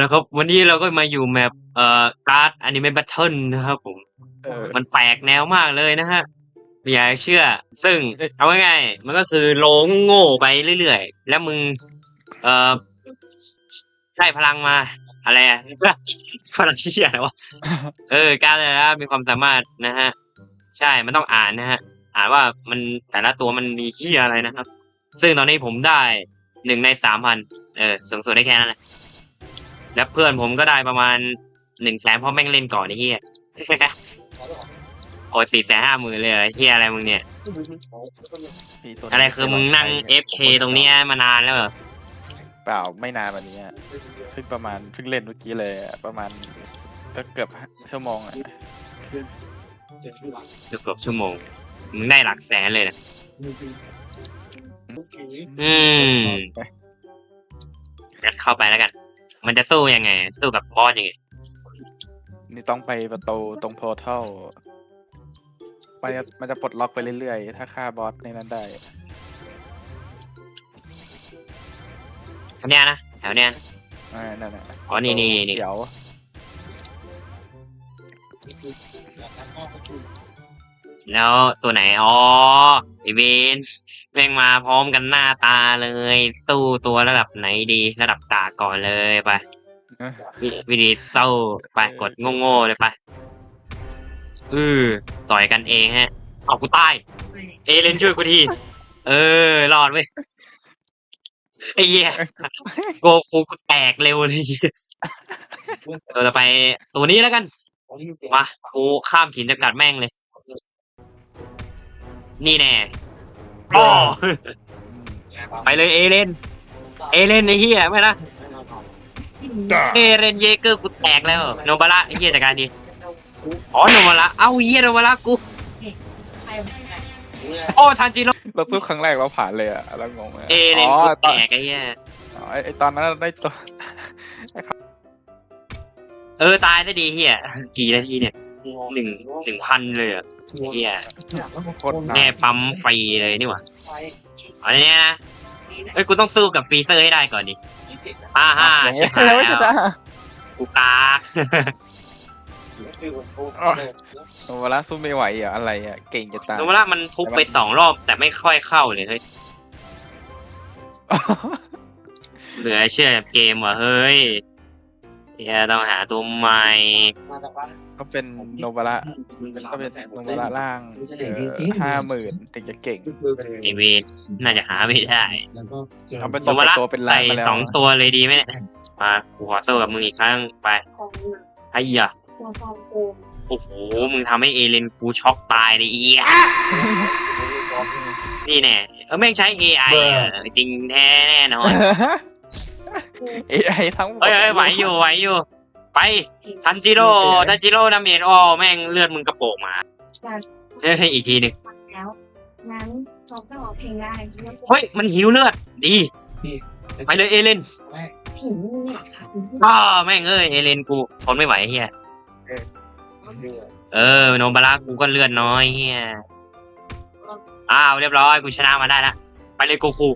นะครับ วันนี้เราก็มาอยู่แมปเอ่อการ์ดอนิเมะแบทเทิลนะครับผม เออ มันแปลกแนวมากเลยนะฮะไม่อยากจะเชื่อ ซึ่งเอ๊ะเอาง่ายๆมันก็คือโลงโง่ไปเรื่อยๆ แล้วมึง เอ่อใช้พลังมา อะไรอะ พลังเชี่ยอะไรวะ เออ การดแต่ละมีความสามารถนะฮะ ใช่ มันต้องอ่านนะฮะ อ่านว่ามันแต่ละตัวมันมีเฮียอะไรนะครับ ซึ่งตอนนี้ผมได้หนึ่งในสามพัน เออสูงสุดได้แค่นั้นแหละ แล้วเพื่อนผมก็ได้ประมาณหนึ่งแสนเพราะแม่งเล่นก่อนไอ้เฮียโอ้สี่แสนห้าหมื่นเลยเหรอเฮียอะไรมึงเนี่ยมีตัวอะไรคือมึงนั่ง FK ตรงเนี้ยมานานแล้วเหรอเปล่าไม่นานวันนี้อะเพิ่งประมาณเพิ่งเล่นเมื่อกี้เลยอะประมาณก็เกือบชั่วโมงอะเกือบเกือบชั่วโมง มึงได้หลักแสนเลยนะอืมไปงั้นเข้าไปแล้วกัน มันจะสู้ยังไง สู้กับบอสยังไงนี่ต้องไปประตูตรงโพร์ทัลไปมันจะปลดล็อกไปเรื่อยๆ ถ้าฆ่าบอสในนั้นได้ แถวเนี้ยนะแถวเนี้ยนะอ่า นั่นแหละอ๋อนี่นี่นี่ เขียว แล้วตัวไหน อ๋อไอเวนแม่งมาพร้อมกันหน้าตาเลย สู้ตัวระดับไหนดี ระดับกากก่อนเลยไปเอ้ยวิวิธีเศร้าไปกดโง่ๆเลยไปอือต่อยกันเองฮะ เอากูตาย เอเลนช่วยกูที เออ รอดเว้ยไอ้เหี้ยโกคูกูแตกเร็วเลยเหี้ยตัวต่อไปตัวนี้แล้วกันมากูข้ามหินจะกัดแม่งเลย นี่แน่อ๋อไปเลยเอเลน เอเลนไอ้เหี้ยไม่นะ เอเรนเยเกอร์กูแตกแล้ว โนบาระไอ้เหี้ยจัดการดีอ๋อโนบาระเอ้าเหี้ยโนบาระกูโอ้ทันจิโร่เราปุ๊บครั้งแรกเราผ่านเลยอะแล้วงงะเอเลนอ๋อกูตแตอนกไอ้เหี้ยอ๋อไอ้ไอ้ตอนนั้นได้ตัวเออตายได้ดีเหี้ยกี่นาทีเนี่ยหนึ่งหนึ่งพันเลยเหรอะ เหี้ยโคตรนาแน่นปั๊มฟรีเลยนี่หว่าอันนี้นะเอ้ยกูต้องสู้กับฟรีเซอร์ให้ได้ก่อนดิอ่าฮ่าอย่างชิเงี้บยหายแล้วจะแล้วได้กูกากโนวาระสู้ไม่ไหวอะอะไรอะเก่งจะตายโนบาระมันทุบไปสองรอบแต่ไม่ค่อยเข้าเลยเฮ้ยเหลือเชื่อเกมว่ะเฮ้ยเฮียต้องหาตัวใหม่ ก็เป็นโนบาระก็เป็นโนบาระล่างเออห้าหมื่นถึงจะเก่งไอเวนน่าจะหาไม่ได้เอาไปโนตัวบาระตัวเป็นใส่ล้านมาแล้วสองตัวเลยดีไหมเนี่ยมากูขอสู้กับมึงอีกครั้งไปไอ้ยะโอ้โหมึงทำให้เอเลนกูช็อกตายเลยอีอะนี่แน่เออแม่งใช้ AI อะจริงแท้แน่นอนเอไอทั้งหมดเฮ้ยเฮ้ยไหวอยู่ไหวอยู่ ไป ทันจิโร่ทันจิโร่ดาเมจอ้อแม่งเลือดมึงกระโปงมาเฮ้ยอีกทีหนึ่งแล้วงั้นเราก็ร้องเพลงได้เฮ้ยมันหิวเลือด ดี ไปเลยเอเลนผิวเนี่ยค่ะอ้าแม่งเอ้ยเอเลนกูทนไม่ไหวเฮียเออโนบาระกูก็เลือดน้อยเฮียอ้าวเรียบร้อยกูชนะมาได้ละไปเลยโกคู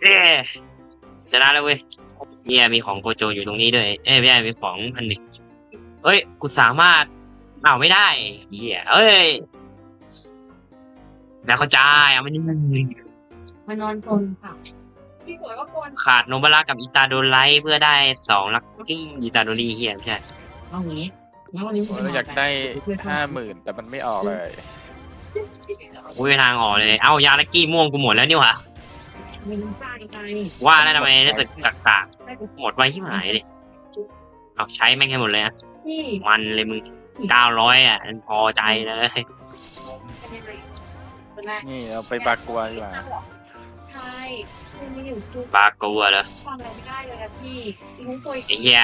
เย้ชนะแล้วเว้ย เฮียมีของโกโจอยู่ตรงนี้ด้วย เอ้ยไม่ใช่มีของอันหนึ่งเฮ้ย กูสามารถอ้าวไม่ได้เฮียเอ้ยแล้วเข้าใจอะมันมานอนกลนค่ะพี่สวยก็กลนขาดโนบาระกับอิตาโดไลท์เพื่อได้สองลักกี้อิตาโดนีเฮียไม่ใช่ เอางี้งั้นวันนี้เราอยากได้ห้าหมื่นแต่มันไม่ออกเลย อุ้ยไปทางออกเลย เอ้ายาลักกี้ม่วงกูหมดแล้วนี่หว่า มีน้ำตาลใจว่าแล้วทำไมรู้สึกกากๆหมดไวที่หายเลยเอาใช้แม่งให้หมดเลยนะพี่มันเลยมึงเก้าร้อยอะพอใจเลยเป็นยังไงเป็นไงนี่เราไปบากัวดีกว่าใช่คุณไม่อยู่คือปลากัวเหรอฟังอะไรไม่ได้เลยอะพี่มุ้งคุยไอ้เหี้ย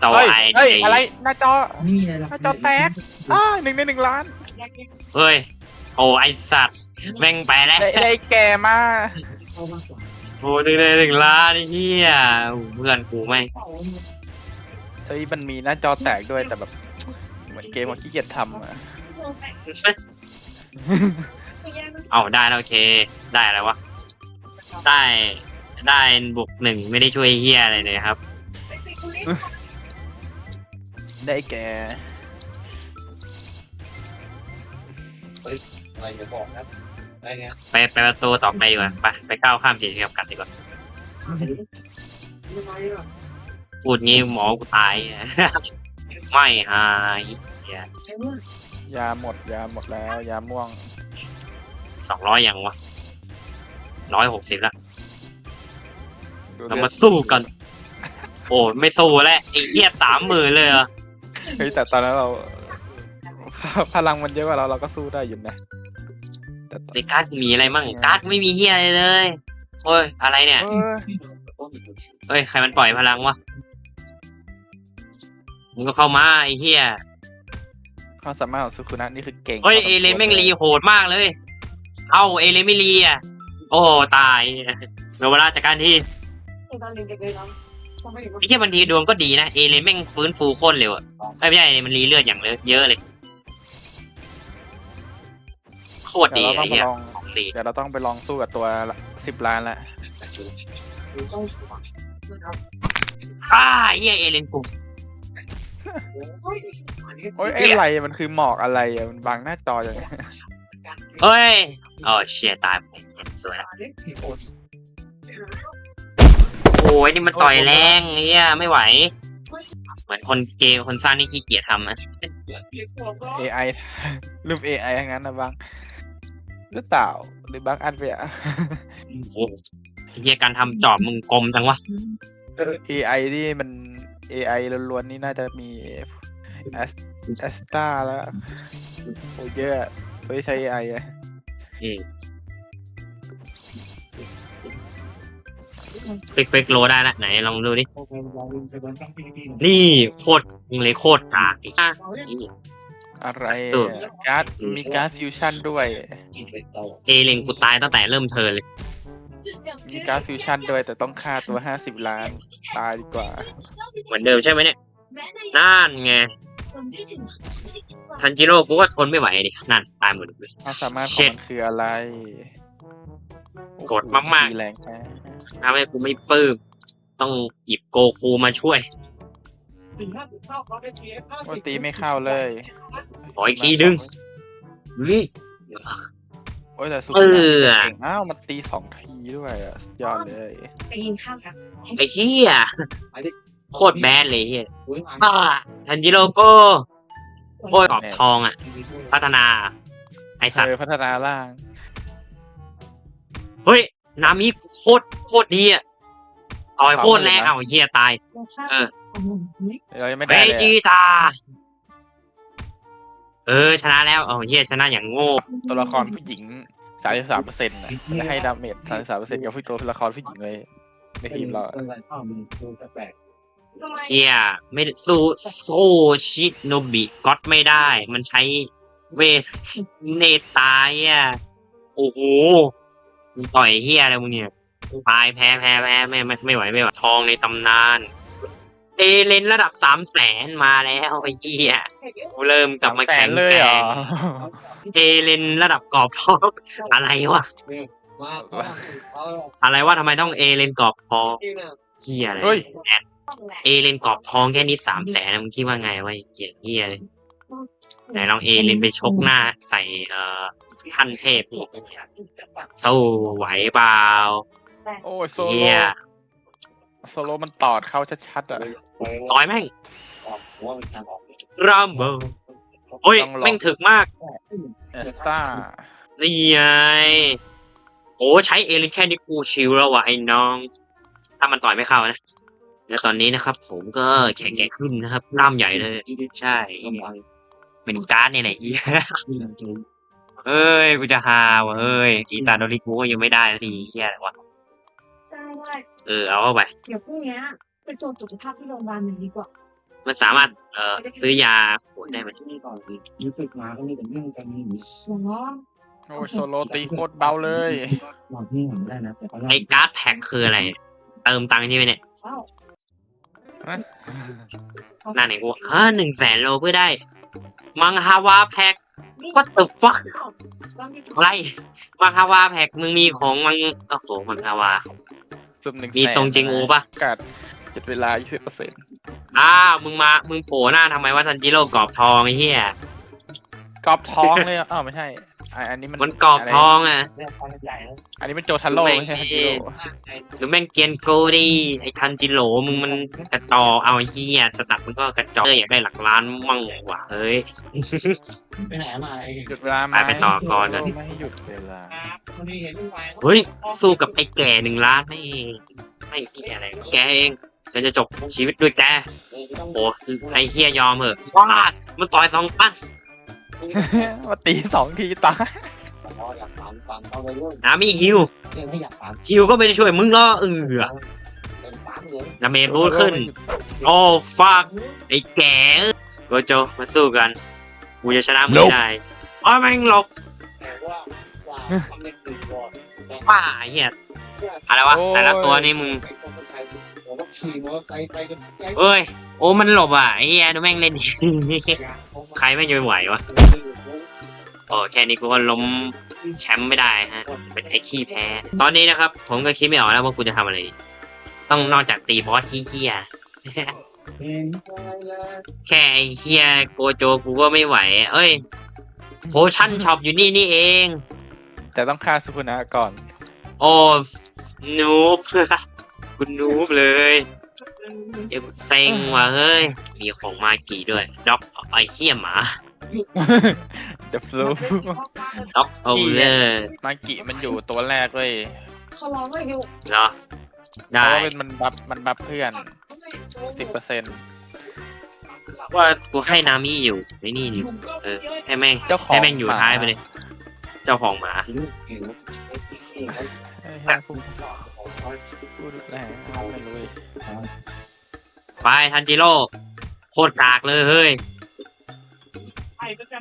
โตเฮ้ยไอเฮ้ยเจอะไรหน้าจอ ไม่มีอะไรหรอกหน้าจอแตก อ้าหนึ่งในหนึ่งล้านเฮ้ยโอ้ไอสัตว์แม่งไปแล้วได้ได้แก่มา เข้ามากกว่าโอ้หนึ่งในหนึ่งล้านไอ้เหี้ยเพื่อนกูไม่งเสาเฮ้ยมันมีหน้าจอแตกด้วยแต่แบบ เหมือนเกมมันขี้เกียจทำอะเอาได้แล้วโอเค ได้อะไรวะ ได้ได้บวกหนึ่งไม่ได้ช่วยเฮียอะไรเลยครับไม่คุยได้แก่อะไรจะบอกนะ ได้ไงไปไปประตูต่อไปดีกว่าไปไปก้าวข้ามกิจกรรมกันดีกว่าทำไมอะพูดงี้หมอกูตาย ไม่หายไอ้เมื่อยาหมดยาหมดแล้ว ยาม่วงสองร้อยยังวะร้อยหกสิบละดูเราลือมาดสู้กัน โอ้ไม่สู้แล้วไอ้เหี้ยสามหมื่นเลยเหรอเฮ้ยแต่ตอนนั้นเรา พลังมันเยอะกว่าเราเราก็สู้ได้อยู่นะ แต่ตอนในการ์ดมีอะไรมั่งการ์ดไม่มีเหี้ยอะไรเลยโอ้ยอะไรเนี่ยเออเฮ้ยใครมันปล่อยพลังวะมึงก็เข้ามาไอ้เหี้ยความสามารถของสุคุนะนี่คือเก่งเฮ้ยพสเอควรเลนแม่งรีโหดมากเลย เอ้าเอเลนไม่รีอะโอ้ตายเดี๋ยวเวลาจากการที่ตอนเรียนเด็กเลยนะทำไมถึงไอ้เหี้ยบางทีดวงก็ดีนะเอเลนแม่งฟื้นฟูโคตรเร็วอะเอ้ยไม่ใช่มันรีเลือดอย่างเยอะเลย คตรเดี๋ดียวเราต้ไอ้องไปเหี้ยลองของดีเดี๋ยวเราต้องไปลองสู้กับตัวสิบล้านละต้องสว่างนะครับอ้าไอ้เหี้ยเอเลนกูเฮ้ยอันนี้โอ้ยไอ้ไรมันคือหมอกอะไรอะมันบังหน้าจออย่างเงี้ยเฮ้ยอ๋อเชียตายสวยละอันนี้ผิดกฎโอ้ยนี่มันต่อยแรงไอ้เหี้ยไม่ไหว เหมือนคนเกย์คนสร้างนี่ขี้เกียจทำอะผิดกฎก็เอไอรูป AI ทั้งนั้นนะบัง หรือเปล่า หรือบางอันไปอะ โอ้โหไอ้เหี้ยการทำจอบมึงกลมจังวะ AI นี่มัน AI ล้วนๆนี่น่าจะมีแอสแอสตาแล้วโอ้เยอะไม่ใช้ AI อะอืมเป๊กเป๊กโลได้ละไหนลองดูดิ นี่โคตรมึงเลยโคตรกากอีกอะนี่ อะไรสุด การ์ดมีการ์ดฟิวชั่นด้วยเอเลงกูตายตั้งแต่เริ่มเทิร์นเลย มีการ์ดฟิวชั่นด้วย แต่ต้องค่าตัว50ล้าน ตายดีกว่า เหมือนเดิมใช่ไหมเนี่ยนั่นไงทันจิโร่กูก็ทนไม่ไหวดินั่นตายหมดเลยความสามารถขอเช็งดมันคืออะไรกดมากๆ ตีแรงมากทำให้กูไม่ปลื้มต้องหยิบโกคูมาช่วย โอ้สิบตีไม่เข้าเลยขออีกทีนึงเฮ้ยโอ้ยแต่สุดเออ เก่งอ้าวมันตีสองทีด้วยอะสุดยอดเลยไปกินข้าวกันไอ้เหี้ยโคตรแบดเลยเหี้ยอ่าทันจิโร่โก้โอ้ยกรอบทองอะ พัฒนา ไอสัตเอว์อพัฒนาล่าง เฮ้ย นามิโคตรโคตรดีอะต่อยโคตรแรงเอาไอ้เหี้ยตาย เออ เรายังไม่เวได้เลยจิอะตา เออ ชนะแล้วเอาเหี้ยชนะอย่างโง่ ตัวละครผู้หญิงสามสิบสามเปอร์เซ็นต์จะให้ดาเมจสามสิบสามเปอร์เซ็นต์กับผู้ตัวละครผู้หญิงเลยในทีมเราอะเฮียไม่สู้สู้ชิโนบิก็อดไม่ได้ มันใช้เวทเนตายอะโอ้โหมึงต่อยเฮียอะไรมึงเนี่ยตายแพ้แพ้แพ้ไม่ไม่ไม่ไหวไม่ไหวทองในตำนาน เอเลนระดับสามแสนมาแล้วไอ้เฮียกูเริ่มกลับมาสแสแข็นงเลยแกเหรร่อ งเอเลนระดับกรอบทองอะไรวะ อะไรวะทำไมต้องเอเลนกรอบทองเฮียอะไรเฮ้ย เอเลนกรอบทองแค่นิดสามแสนมึงคิดว่าไงวะไอ้เหี้ยเฮียเลยไหนลองเอเลนไปชกหน้าใส่เอ่อท่านเทพดิสู้ไหวเปล่าโอ้ยโซเฮีโลย โซโลมันตอดเข้าชัดๆอะต่อยแม่งรัมเบิลโอ้ยต้องลองแม่งถึกมากเอสตานี่ไงโอ้ใช้เอเลนแค่นี้กูชิลแล้ววะไอ้น้อง ถ้ามันต่อยไม่เข้านะแล้วตอนนี้นะครับ ผมก็แข็งแกร่งขึ้นนะครับกล้ามใหญ่เลย ใช่เป็นการ์ดเนี่ยแหละเหี้ยเอ้ยกูจะฮาวะเอ้ยอีตาโดริกูก็ยังไม่ได้สักทีเฮียอะไรวะได้ได้เออเอาเข้าไป เดี๋ยวพรุ่งนี้ไปตรวจสุขภาพที่โรงพยาบาลหนึ่งดีกว่า มันสามารถเอ่อซื้อยาขวดได้ไหมรู้สึกมาก็มีแต่เรื่องกันนี่หมอโอ้ยโซโลตีโคตรเบาเลยหลอดที่ผมได้นะแต่ไอ้การ์ดแพ็คคืออะไร เติมตังค์ที่ไหมเนี่ยเอ้าหน้าไหนกูฮะหนึ่งแสนโลเพื่อได้ มังฮาวาแพ็ค What the fuck อะไร มังฮาวาแพ็คมึงมีของมังโอ้โหมังฮาวา ซุ่มหนึ่งมีแสนทรงจิงอูปะ กัดจุดเวลา20%อ้าวมึงมา มึงโผล่หน้าทำไมว่าทันจิโร่กรอบทองไอ้เหี้ย กรอบท้องเลยอะอ้าวไม่ใช่อะอันนี้มันมันกรอบทองอะเนี่ยความใหญ่แล้วอันนี้เป็นโจทันโร่ไม่ใช่ฮันจิโร่หรือแม่งเกรียนโกดีไอ้ทันจิโร่มึงมันกระตอกเอาไอ้เหี้ยสตับมึงก็กระจอกเอออยากได้หลักล้านมั่งว่ะเฮ้ย ไปไหนมาไอ้หยุดเวลาไหมไปไปต่อก่อนก่อนไม่ให้หยุดเวลาคนนี้เห็นลูกไฟเฮ้ย สู้กับไอ้แก่หนึ่งล้านไม่ไม่เหี้ยอะไรแกเองฉันจะจบชีวิตด้วยแกโอ้ไอ้เฮียยอมเหอะว้ามันต่อยสองปั้น มาตีสองทีตายอ๋ออยากถามฟังเอาเลยเรื่องนามีฮิวเรื่องไม่อยากถามฮิวก็ไม่ได้ช่วยมึงหรอกเออเป็นถามเลยดาเมจบูทขึ้น โอ้ฟักไอ้แก่โกโจมาสู้กัน กูจะชนะมึงได้อ้าวแม่งหลบแต่ว่าว่าทำในคืนก่อนป้าไอ้เฮียอะไรวะแต่ละตัวนี่มึง ผมว่าขี่มอเตอร์ไซค์ไปกันใกล้เอ้ย โอ้มันหลบอะไอ้เฮียดูแม่งเล่นใครไม่งจะไหววะโอ้แค่นี้กูก็ล้มแชมป์ไม่ได้ฮะ เป็นไอ้ขี้แพ้ ตอนนี้นะครับ ผมก็คิดไม่ออกแล้วว่ากูจะทำอะไรดีต้องนอกจากตีบอสขี้เฮียเห็นใจแล้วแค่ไอ้เฮียโกโจกูก็ไม่ไหว เอ้ยโพชั่นช็อปอยู่นี่นี่เอง แต่ต้องฆ่าสุคุนะก่อน โอ้นูบ คุณนูบเลยเดี๋ยวกูเซ็งว่ะเฮ้ย มีของมากี่ด้วย ด็อกไอ้เฮียหมา The flu ด็อกโอเลอร์มากิมันอยู่ตัวแรกเว้ยเขาร้องว่าอยู่เหรอเพได้ราะว่าเป็นมันบัฟมันบัฟเพื่อนสิบเปอร์เซ็นต์ว่ากูให้นามิอยู่ไอ้นี่อยู่เออให้แม่งเจ้าของให้แม่งอยู่ท้ายไปเลย เจ้าของหมาเห็นว่าเฮ้ยให้ผู้ พูดแหละไม่รู้ดิไปทันจิโร่โคตรกากเลยเฮ้ย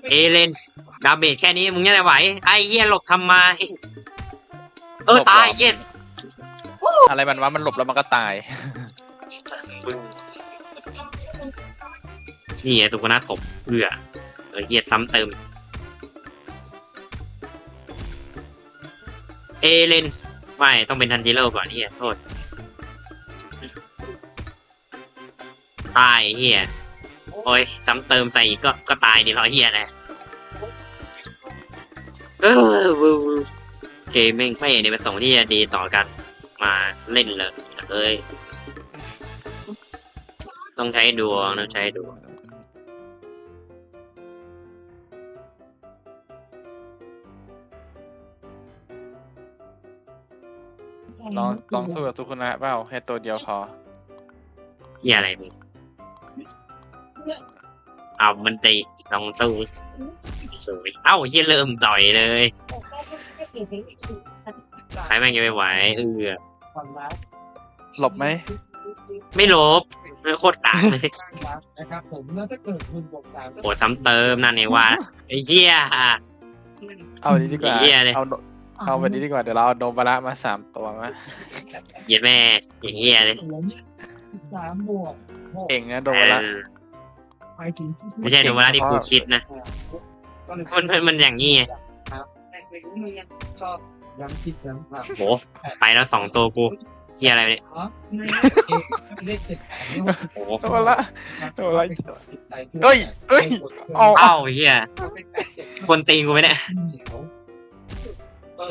เอเลนดาเมจแค่นี้มึงยังไงไหว ไอ้เหี้ยหลบทำไม เออ ตายเยสอะไรมันวะมันหลบแล้วมันก็ตาย นี่ไงตุกนาตบเพื่อเออเหี้ยซ้ำเติม เอเลน ไม่ต้องเป็นทันจิโร่ก่อนเฮียโทษ ตายเฮียโอ้ยซ้ำเติมใส่อีกก็ก็ตายดิรอเฮียแหละเออวูวูเกมแม่งไม่ในประสงค์ที่จะดีต่อกันมาเล่นเลยเอ้ยต้องใช้ดวงต้องใช้ดวง ลองลองสู้กับสุคุนะเปล่าแค่ตัวเดียวพอเฮียอะไรมึงเอามันตีลองสู้สวยเอ้าเฮียเริ่มต่อยเลย ใครแม่งจะไม่ไหวเออความรักหลบไหมไม่ลบโคตรกากเลยนะครับผมแล้วถ้าเกิดคุณบอกสามโอ้ซ้ำเติมนั่นเองว่าไอ้เหี้ยเอาแบบนี้ดีกว่าเหี้ยเลยเอาโน เอาแบบนี้ดีกว่าเดี๋ยวเราเอาโนบาระมาสามตัวมาเหยียดแม่อย่างเหี้ยเลยสามบวกเก่งนะโนเอบาระอไปถึงไม่ใช่โนวาระที่กูคิดนะ มันมันมันอย่างนี้ไง ชอบย้ำคิดย้ำทโห ไปแล้วสองตัวกูเหี้ยอะไรเนี่ยำเลขเจ็ดโอ้โหโนบาระโนบาระเอ้ยเอ้ยเอา เอ้าไอ้เหี้ยคนตีนกูไหมเนี่ยเออโน โอ้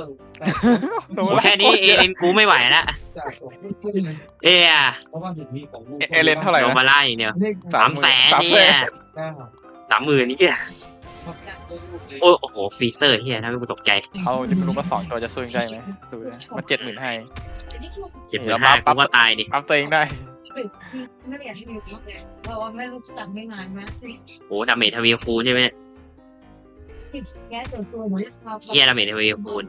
บาระแค่นี้เอเลนกูไม่ไหวละจากผมไม่ซื้อเอ้ยเพราะว่าจุดนี้ของเอเลนเท่าไหร่โนนะวาระอย่างเดียวเลขสามแสนสามเนี่แสยนเก้าสามหมื่นนี่เหี้ยครับโอ้โอ้โหฟรีเซอร์เหี้ยทำให้กูตกใจเอาที่ไม่รู้มาสองตัวจะสู้ยังได้ไหมดูนะมันเจ็ดหมื่นให้ เจ็ดหมื่นห้ากูว่าตายดิอัพตัวเองได้ ไม่อยากให้ดูเพราะว่าไม่รู้จักไม่นานนะโอ้ดาเมจทวีคูณใช่ไหมเนี่ยแกส่วนตัว เหมือนเราเหี้ยดาเมจทวีคูณ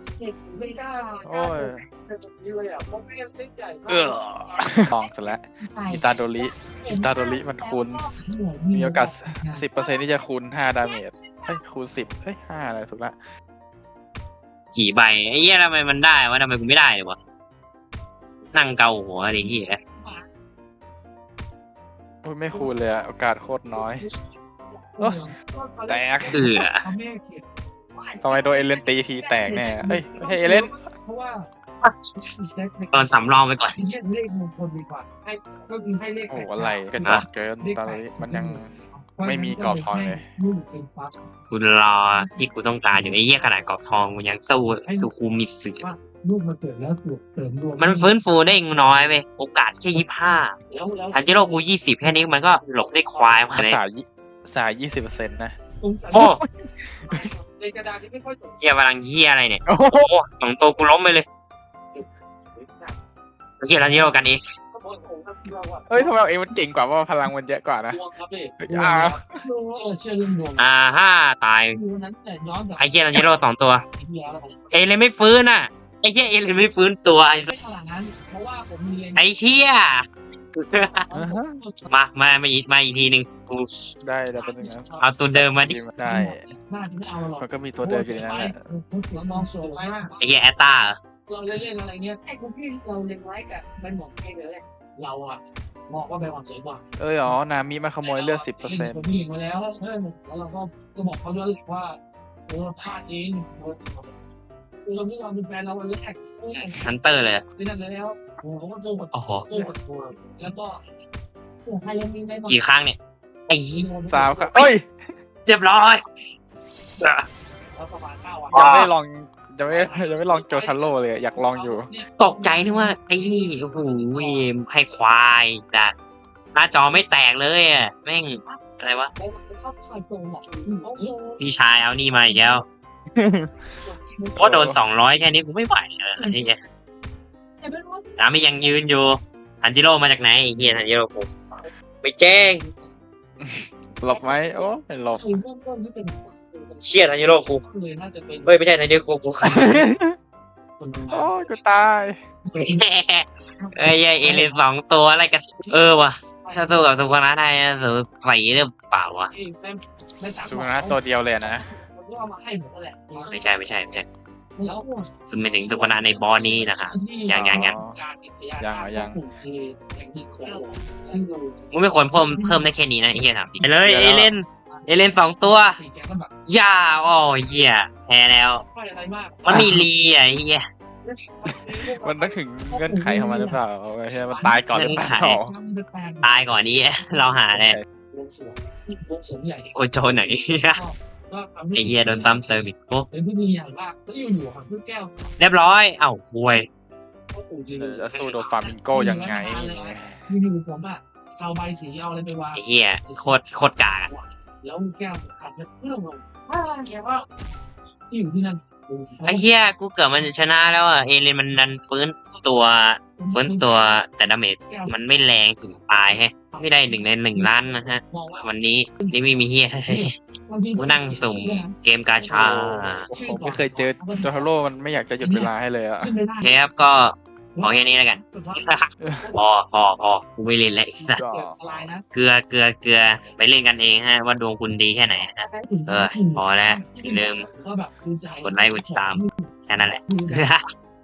ไม่ได้โอ้ยแต่ตรงนี้เลยอะเพราะไม่ได้เส้นใหญ่มากเออลองเสร็จแล้วอิตาโดริอิตาโดริมันคูณมีโอกาสสิบเปอร์เซ็นที่จะคูณห้าดาเมจเฮ้ยคูณสิบเฮ้ยห้าอะไรถูกละกี่ใบไอ้เหี้ยทำไมมันได้วะทำไมกูไม่ได้เลยวะนั่งเกาหัวไอ้เหี้ยโอ้ยไม่คูณเลยอะโอกาสโคตรน้อย แตกเอือเขาไม่ได้เขียนทำไมโดนเอเลนตีทีแตกแน่เฮ้ยไม่ใช่เอเลนเพราะว่าตอนสำรองไปก่อนให้เลขมงคลดีกว่าให้ก็คือให้เลขโอ้โหอะไรกันจอกเกินตอนนี้มันยังไม่มีกรอบทองเลยลูกเป็นฟ้ากูรอที่กูต้องการอยู่ไอ้เหี้ยขนาดกรอบทองกูยังสู้สุคูมิสึว่าลูกมันเกิดแล้วถูกเสริมดวงมันฟื้นฟูได้น้อยเว้ยโอกาสแค่ยี่ห้าแล้วแล้วทันจิโร่กูยี่สิบแค่นี้มันก็หลบได้ควายมาภาเลย ษายี่ภาษายี่สิบเปอร์เซ็นต์นะตรงสันโอ้ ในกระดาษที่ไม่ค่อยสนเหี้ยพลังเหี้ยอะไรเนี่ยโอ้โหโอ้สองตัวกูล้มไปเลยเหี้ยทันจิโร่กันเองก็บอกผมครับที่ว่าว่าเฮ้ยทำไมเอาเองมันเก่งกว่าว่าพลังมันเยอะกว่านะดวงครับพี่อ่าเชื่อเชื่อเรื่องดวงอ่าห้าตาย ดูนั้นแต่ย้อนกลับไอ้เหี้ยทันจิโร่สองตัว ไปที่แล้วผมเอเลนไม่ฟื้นอะ ไอ้เหี้ยเอเลนไม่ฟื้นตัวไอ้สัสไม่ขนาดนั้น เพราะว่าผมมีเรียนไอ้เหี้ยอ่าฮะมา มามาอีกมาอีกทีหนึ่งกูได้ได้เป็นยังไงเอาตัวเดิมมาดิ ได้ น่าจะไม่เอาหรอกมันก็มีตัวเดิมอยู่ในนั้นแหละผมเสือมองสวยมากไอ้เหี้ยแอตตาเหรอเราเล่นอะไรเงี้ยไอ้คุณพี่เราเล็งไว้กับใบหมอนเองเลยเราอะมองว่าใบหมอนสวยกว่า เอ้ยอ๋อนามิมันขโมยเลือดสิบเปอร์เซ็นต์ผมเล็งไว้แล้วเออแล้วเราก็ก็บอกเขาด้วยว่าเออพลาดเองเอ อเราไม่ยอมเป็นแฟนเราเลยแอกเออฮันเตอร์เลยอะไม่นั่นแล้วโอ้โหโกหกโอ้โหโกหกแล้วก็โอ้ใครยังมีใบหมอนกี่ครั้งเนี่ยไอ้เหี้ยสามครับเอ้ยเรียบร้อยแล้วประมาณเก้าวันยังไม่ลองยังไม่ยังไม่ลองโจทาโร่เลยอะอยากลองอยู่ ตกใจนึกว่าไอ้นี่โอ้โหให้ควายจัดหน้าจอไม่แตกเลยอะแม่งอะไรวะชอบใส่โกงอะโอ้โหพี่ชายเอานี่มาอีกแล้ว เพราะโดนสองร้อยแค่นี้กูไม่ไหวเลยไอ้เหี้ยแต่ไม่รู้ว่าตามไม่ยังยืนอยู่ทันจิโร่มาจากไหนไอ้เหี้ยทันจิโร่กูไม่แจ้งหลบไหมโอ้ไม่หลบคือเริ่มต้นที่เป็นเชี่ยทันจิโร่กูเลยน่าจะเป็นเฮ้ยไม่ใช่ทันจิโร่กูกูคนโอ้ยกูตายเอ้ยเอเลนสองตัวอะไรกัน เออว่ะถ้าสู้กับสุกนะได้อะสูสีหรือเปล่าวะสุนัขตัวเดียวเลยนะ มันก็เอามาให้หมดนั่นแหละไม่ใช่ไม่ใช่ไม่ใช่แล้วซึ่งไม่ถึงสุกนะในบอลนี้นะคะยังยังยังการติดยายังยังคืออย่างที่เขามึงไม่ควรเพิ่มเพิ่มได้แค่นี้นะไอ้เหี้ยถามจริงไปเลยเอเลนเอเลนสองตัวสี่แกก็แบบย่าอ๋อเหี้ยแพ้แล้วไม่อะไรมากมันมีลีอะไอ้เหี้ยมันต้องถึงเงื่อนไขของมันหรือเปล่าไม่ใช่มันตายก่อนหรือเปล่าตายก่อนนี้เราหาเลยวงสวงวงสวงใหญ่โอโจนไหนเหี้ยก็ทำให้ ไอ้เหี้ยโดนซ้ำเติมอีกโอ้เป็นผู้มีอย่างมากแล้วอยู่อยู่ของพี่แก้วเรียบร้อย เอ้าฟวยก็ปู่ยืนจะสู้โดฟามิงโกยังไงมีอยู่ผมอะเอาใบสีเอาอะไรไปวางไอ้เหี้ยโคตรโคตรกากอะแล้วแก้วขัดเพื่อนลงถ้าแกว่าที่อยู่ที่นั่น ไอ้เหี้ยกูเกิดมันจะชนะแล้วอะเอเลนมันดันฟื้นตัวฟื้นตัวแต่ดาเมจมันไม่แรงถึงตายแฮะ ไม่ได้หนึ่งในหนึ่งล้านนะฮะมองว่าวันนี้นี่ไม่มีเฮียกูนั่งสุ่มเกมกาชา ผมไม่เคยเจอโจทาโร่มันไม่อยากจะหยุดเวลาให้เลยอะ โอเคครับก็ พอแค่นี้แล้วกัน พอพอพอกูไม่เล่นแล้วไอ้สัสก็อะไรนะเกลือเกลือเกลือไปเล่นกันเองฮะ ว่าดวงคุณดีแค่ไหนนะเออพอแล้วอย่าลืมก็แบบคือใจกดไลค์กดติดตามแค่นั้นแหละ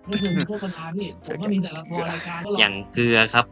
ไม่เคยมีโฆษณาพี่ผมก็มีแต่ละครรายการก็อย่างเกลือครับ